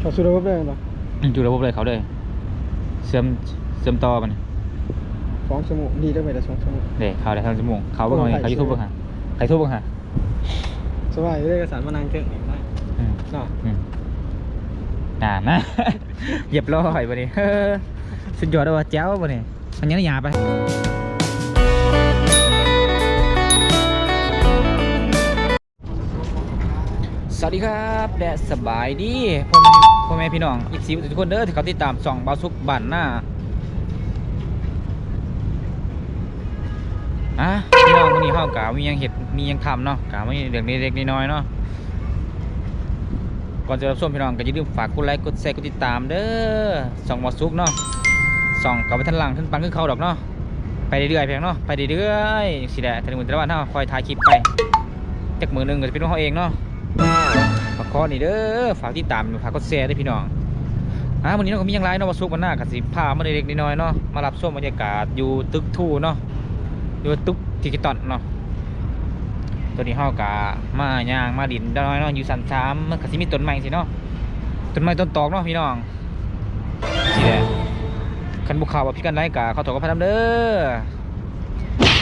เขาสุดระบบได้หรออยู่ระบบเลยเขาเลยเสื่อมเสื่อมต่อมันสองชั่วโมงดีได้ไหมแต่สองชั่วโมงเด็กเขาได้ทั้งชั่วโมงเขาเบิ่งเขาเนี่ยเขายูทูบเบิ่งหาใครทุบเบิ่งหาสบายได้เอกสารมานั่งเครื่องนี่ได้อืมเนาะอืมอ่านะเหยียบร้อยบ่นี่เฮ้อสุดยอดเลยว่ะแจ๋วบ่นี่มันยังได้หยาไป สวัสดีครับแดดสบายดีพ่อแม่พ่อแม่พี่น้องอีกสีทุกคนเด้อที่เขาติดตามส่องบาสุกบ้านหน้าอะพี่น้องวันนี้ข้าวกามียังเห็ดมียังทำเนาะกาไม่เรื่องเล็กน้อยเนาะก่อนจะรับชมพี่น้องก็อย่าลืมฝากกดไลค์กดแชร์กดติดตามเด้อส่องบาสุกเนาะส่องกับไปทันหลังทันปังขึ้นเขาดอกเนาะไปเรื่อยๆเพียงเนาะไปเรื่อยๆสิแหละแต่ละมื้อตะวันเนาะคอยถ่ายคลิปไปจากมือหนึ่งก็จะเป็นของเขาเองเนาะ ฝากคอนี่เด้อฝากติดตามฝากกดแชร์ด้วยพี่น้องอ่าวันนี้เราก็มีหยังไรเนาะมาซุกมันหน้ากับสิพามาเล็กๆน้อยๆเนาะมารับชมบรรยากาศอยู่ตึกทูเนาะอยู่ตึกทิกิตอนเนาะตัวนี้เฮากะมาย่างมาดินน้อยเนาะอยู่สันสามมันก็สิมีต้นไม้สิเนาะต้นไม้ต้นตอกเนาะพี่น้องสิแหละคันบุกเขาว่าพี่กันได้กะเขาตอกกับพะนเด้อ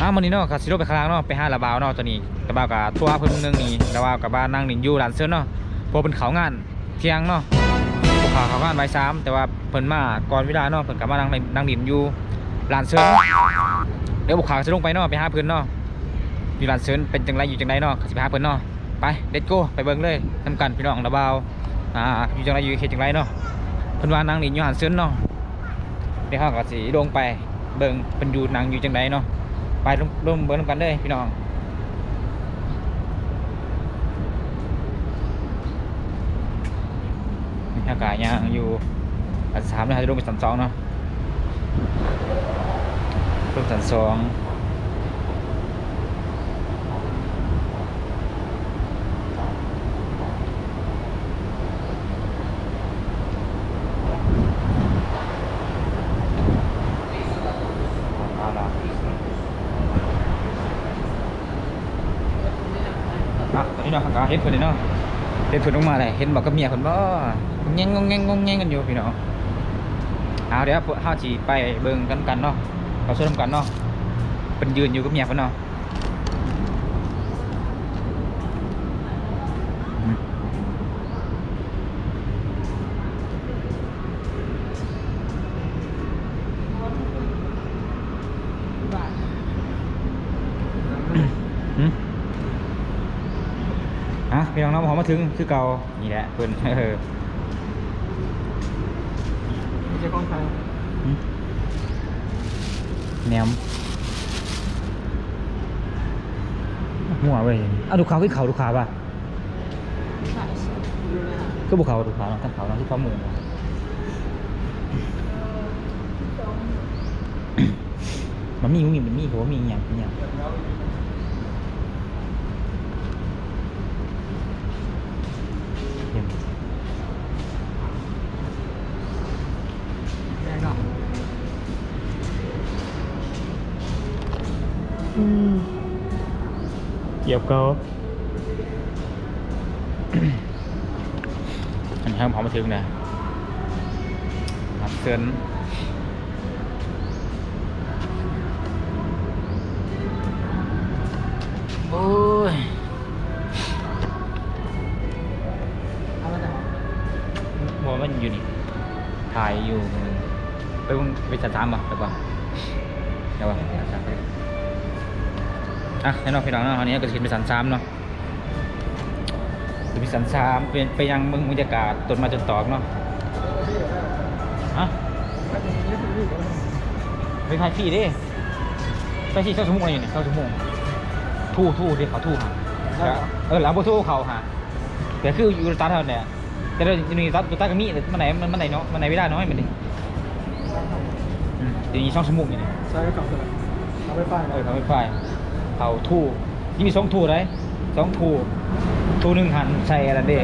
อ่าวันนี้เนาะก็สิลงไปข้างล่างเนาะไปห้าระบาวเนาะตัวนี้ระบาวกับทั่วเพิ่นนึงนี่ระบาวกับบ้านนั่งหนิงอยู่ร้านเสื้อเนาะพราะเป็นเขางานเที่ยงเนาะพวกเขาเขางานใบายสามแต่ว่าเพิ่นมาก่อนเวลาเนาะเพิ่นกลับมานั่งนั่งดินอยู่ลานเซินเดี๋ยวบุกเขาจะลงไปเนาะไปห้าเพิ่นเนาะอยู่ลานเซินเป็นจังไรอยู่จังไรเนาะก็สิไปหาเพิ่นเนาะไปเด็ดโก้ไปเบิ่งเลยทำกันพี่น้องระบาวอ่าอยู่จังไรอยู่เขตจังไรเนาะเพิ่นว่านั่งดินอยู่ลานเซินเนาะเดี๋ยวเขาก็สิลงไปเบิ่งเพิ่นอยู่นั่งอยู่จังไรเนาะ ไปร่วมเบิ่งนกันเลยพี่น้องอากาศยังอยู่อันสามนะครับจะลงไปสันสองเนาะลงสันสอง อะตอนนี้เนาะกาศเฮ็ดเพิ่นเนาะเฮ็ดเพิ่นลงมาเลยเห็นบอกกับเมียเพิ่นบ่งงงงงงงงแงงกันอยู่พี่น้องเอาเดี๋ยวพวกเฮาสิไปเบิ่งกันกันเนาะเราช่วยกันเนาะเพิ่นยืนอยู่กับเมียเพิ่นเนาะอืมอืม อะพี่น้องน้องพอ มาถึงคือเก่านี่แหละเพิ่นเออไม่ใช่กล้องไทยหึแนมหัวเว้ยอะดูเขาขึ้นเขาดูขาป่ะก็บุกเขาดูขาเนาะตั้งเขาเนาะที่เขาหมู่มันมีมันมีมันมีผมว่ามีอหย่างอหย่าง ยียบเขาอันนี้ครับพอมาถึงนะรับเซินโอ้ยเอามาจากมองมันอยู่นี่ ถ่ายอยู่ ไปไปสันสามป่ไปป่เดี๋ยวป่ อะให้น้องพี่น้องเนาะอันนี้ก็จะกินไปสันสามเนาะไปสันสามเป็นไปยังเมืองบรรยากาศต้นไมาจนตอกเนาะอะไปถ่ายฟรีดิไปที่เช่าชั่วโมงอะไรเนี่ยเช่าชั่วโมงทู่ทู่ดิเขาทู่ฮะเออหลังโบทู่เขาฮะแต่คืออยู่ตัดเท่านั้นแหละแต่เราจะมีตัดตัดกับมีดมันไหนมันมันไหนเนาะมันไหนเวลาน้อยมันดิอืมเดี๋ยวนี้ช่องชั่วโมงอยู่นี่ใช้กล่องเลยเอาไปป้ายเออเขาไม่ไฟ เขาทูนี่มีสองทูไรสองทูทูหนึ่งหันใส่อะไรเด้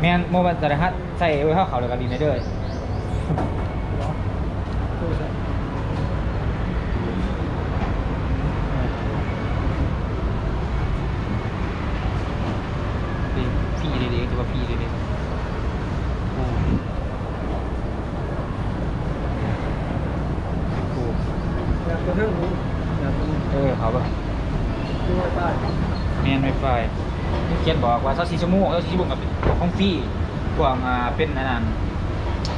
แมนโมบันสารฮัตใส่เอ้ข้าเขาเลยกันดีนะเด้อพี่เด็กจะว่พี่เด็กๆเออเขาแบบ แมนไวไฟเขียนบอกว่าสักสี่ชั่วโมงแล้วสี่ชั่วโมงกับของฟรีกว่างอ่าเป็นอันนั้น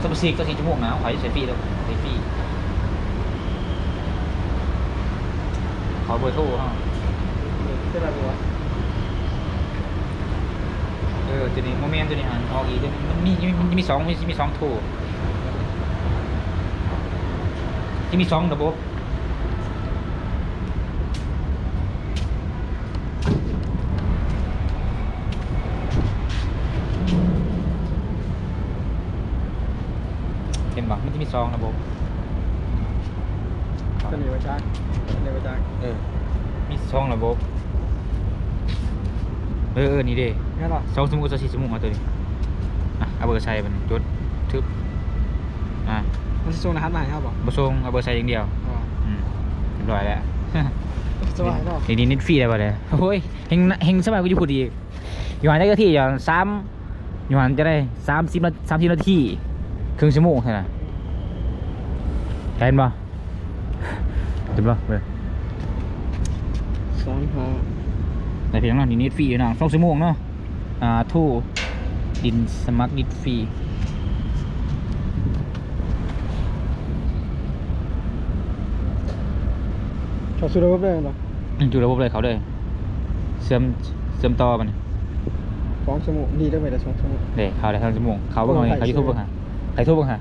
สปซิกก็สี่ชั่วโมงนะขอให้ใช้ฟรีแล้วใช้ฟรีขอเบอร์โทรเขาใช่ไหมบัวเออตัวนี้โมเมนต์ตัวนี้หันออกอีกตัวนี้มันมีมันมีสองมันมีสองโทรที่มีสองระบบ เห็นปะมันจะมีสองระบบตัวนี้ไว้จ้าตัวนี้ไว้จ้าเออมีสองระบบ เออเออนี่เด้งั้นหรอสองสมุกกับสี่สมุกมาตัวนี้อะเอาเบอร์ใส่มันจดทึบอะมันจะส่งรหัสมาให้เขาบอกบอส่งเอาเบอร์ใส่อย่างเดียวอ๋ออืมเรียบร้อยแล้วสบายเนาะนี่นี่นิดฟรีได้ป่ะเลยโอ้ยเฮงเฮงสบายกูจะพูดอีกอยู่หันได้ก็ที่อย่างสามอยู่หันจะได้สามสิบนาสามสิบนาที ครึ่งชั่วโมงเท่านั้นเห็นป่ะเห็นป่ะเว้ยสามห้าแต่เพียงเนาะนี่นิดฟรีอยู่นะสองชั่วโมงเนาะอ่าทู่ดินสมัครนิดฟรีเขาสู้ระบบได้หรออยู่ระบบเลยเขาเลยเสื่อมเสื่อมต่อมันสองชั่วโมงดีได้ไหมแต่สองชั่วโมงเด็กเขาได้ทั้งชั่วโมงเขาเบิ่งเอาเนี่ยเขายูทูบเบิ่งหา ใครทูบเบิ่งหา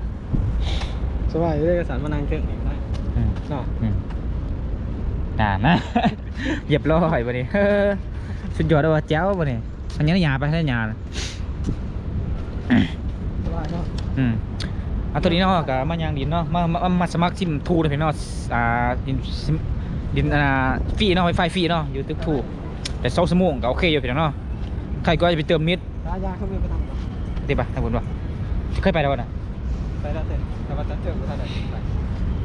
สบายได้เอกสารมานั่งเครื่องอีกได้อืมเนาะอืมน่านะ เหยียบร้อยบ่นี่เฮ้อสุดยอดเลยว่ะแจ๋วบ่นี่อันนี้หยาไปให้หยานะสบายเนาะอืมเอาตัวนี้เนาะกับมายางดินเนาะมามามามาสมัครซิมทูเลยพี่เนาะอ่าดินซิมดินอ่าฟรีเนาะไวไฟฟรีเนาะอยู่ตึกทูแต่สองชั่วโมงก็โอเคอยู่พี่เนาะใครก็จะไปเติมมิดร้านยาเขาไม่ไปทำหรอกได้ปะทางบนปะเคยไปแล้วนะ ไปแล้วเสร็จแต่ว่าจะเจอไม่ทันได้ไป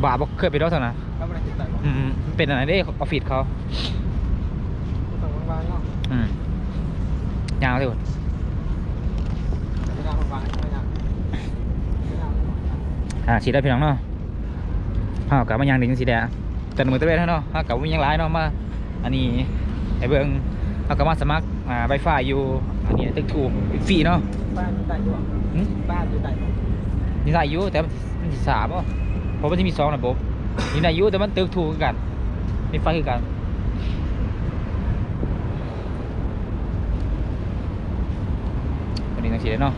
บ่าบอกเคยไปแล้วเท่านั้นแล้วไม่ได้ติดใจบอกอืมๆเป็นอะไรได้ออฟฟิศเขาต้องวางๆเนาะอืมยาวเลยว่ะแต่ไม่ได้วางๆไม่ได้ไม่ได้อ่าฉีดได้พี่น้องเนาะห้าวกับมายางดินสีแดงแต่เหมือนตะเวนเนาะห้าวกับมียังหลายเนาะมา อันนี้ไอ้เบิ้งห้าวกับมาสมัครอ่าไวไฟอยู่ อันนี้ตึกถูกฟรีเนาะบ้านอยู่ใต้ด้วยหึบ้านอยู่ใต้ด้วย นี่ได้อยู่แต่มันสิสามอะเพราะมันจะมีสองระบบนี่ได้อยู่แต่มันตึกถูกคือกันมีไฟคือกันตัวนี้ต้องฉีดเลยเนาะ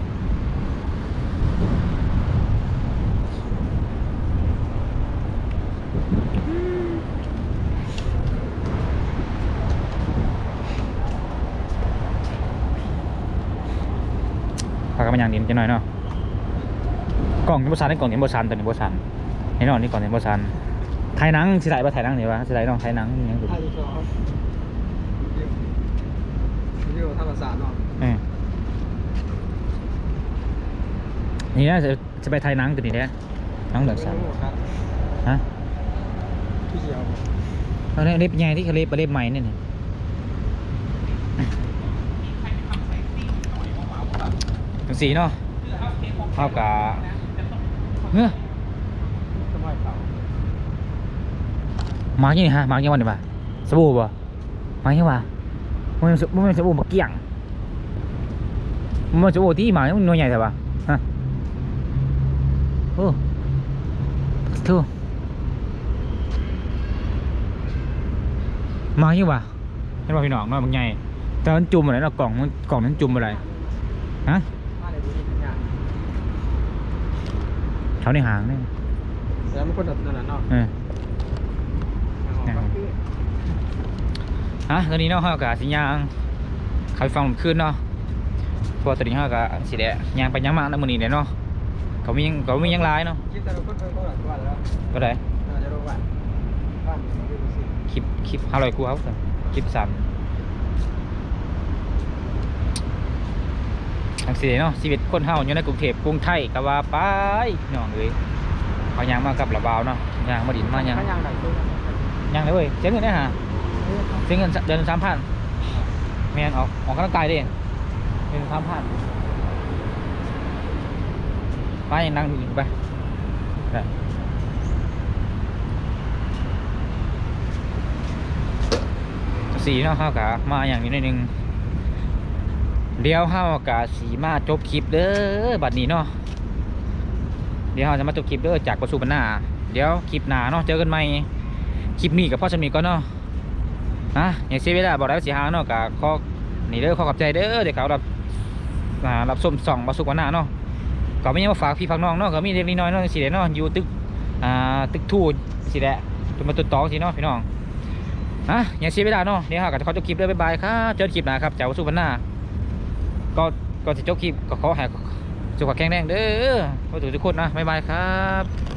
พากันมาอย่างนี้จะหน่อยเนาะ กล่องนี่บสันนี่กล่องนี่บสันตัวนี้บสันให้นอนนี่กล่องนี่บสันถ่ายหนังสิถ่ายบ่ถ่ายหนังนี่วะสิถ่ายน้องถ่ายหนังนี่ยังอยู่ไทยสองวิวธรรมศาสตร์เนาะเออนี่นะจะจะไปถ่ายหนังตัวนี้เนี่ยหนังเหลืองสันฮะที่เดียวเอาเล็บใหญ่ที่เขาเล็บเล็บใหม่นี่นี่ทั้งสีเนาะเท่ากับ เฮ้ยมัยเก่ามาร์กยังฮะมาร์กยังวันเดียวป่ะสบู่ป่ะมาร์กยังวะมันเป็นมันเป็นสบู่มาเกี่ยงมันเป็นสบู่ที่มามันหน่วยใหญ่แต่ป่ะฮะโอ้ทูมาร์กยังวะเห็นป่ะพี่น้องน้อยบางใหญ่แต่มันจุ่มอะไรเนากล่องมันกล่องนั้นจุ่มอะไรฮะ บ้านในบุรีเป็นอย่าง เขาในหางนี่แล้วมันคนแบบนั้นเนาะเออฮะตอนนี้เนาะเฮากะสิย่างเข้าไปฟังผมขึ้นเนาะเพราะว่าตอนนี้เฮากะสิได้ย่างไปย่างมาในมื้อนี้แหละเนาะเขามียังเขามียังหลายเนาะคิดแต่เราคนเพิ่งก็หลังบ้านแล้วก็ได้เราจะรู้บ้านบ้านมันอยู่สิคลิปคลิป500กูเอาซะคลิป3 ทางสิเนาะชีวิตคนเฮาอยู่ในกรุงเทพกรุงไทยก็ว่าไปน้องเอ้ยเอายางมากับระบาวเนาะยางมาดินมายางถ้ายังไหนยางเลยเว้ยเสียเงินได้หาเสียเงินเดือนละ3,000แมนออกออกกำลังกายด้เดือนละ3,000ไปนั่งอยู่ไปสีเนาะเฮากะมาอย่างนี้หนิดนึง เดี๋ยวเฮากะสีมาจบคลิปเด้อบัดนี้เนาะเดี๋ยวเฮาจะมาจบคลิปเด้อจากประสูบรรณาเดี๋ยวคลิปหน้าเนาะเจอกันใหม่คลิปนี้กับพ่อสมีก่อนเนาะอะอย่างเสียเวลาบอกได้ว่าสีหาเนาะกะขอนี่เด้อขอขอบใจเด้อเดี๋ยวเขารับรับส้มส่องประสูบรรณาเนาะก็ไม่ยังมาฝากพี่ฝากน้องเนาะก็มีเล็กน้อยเนาะสิเด้เนาะอยู่ตึกอ่าตึกทูสิแหละจนมาตุดตองสิเนาะพี่น้องอะอย่าเสียเวลาเนาะเดี๋ยวเราก็จะขอจบคลิปเลยบ๊ายบายครับเจอกันคลิปหน้าครับจากวัสุวรรณา ก็ก็จะจบคลิปก็ขอให้สุขภาพแข็งแรงเด้อขอทุกทุกคนนะบ๊ายบายครับ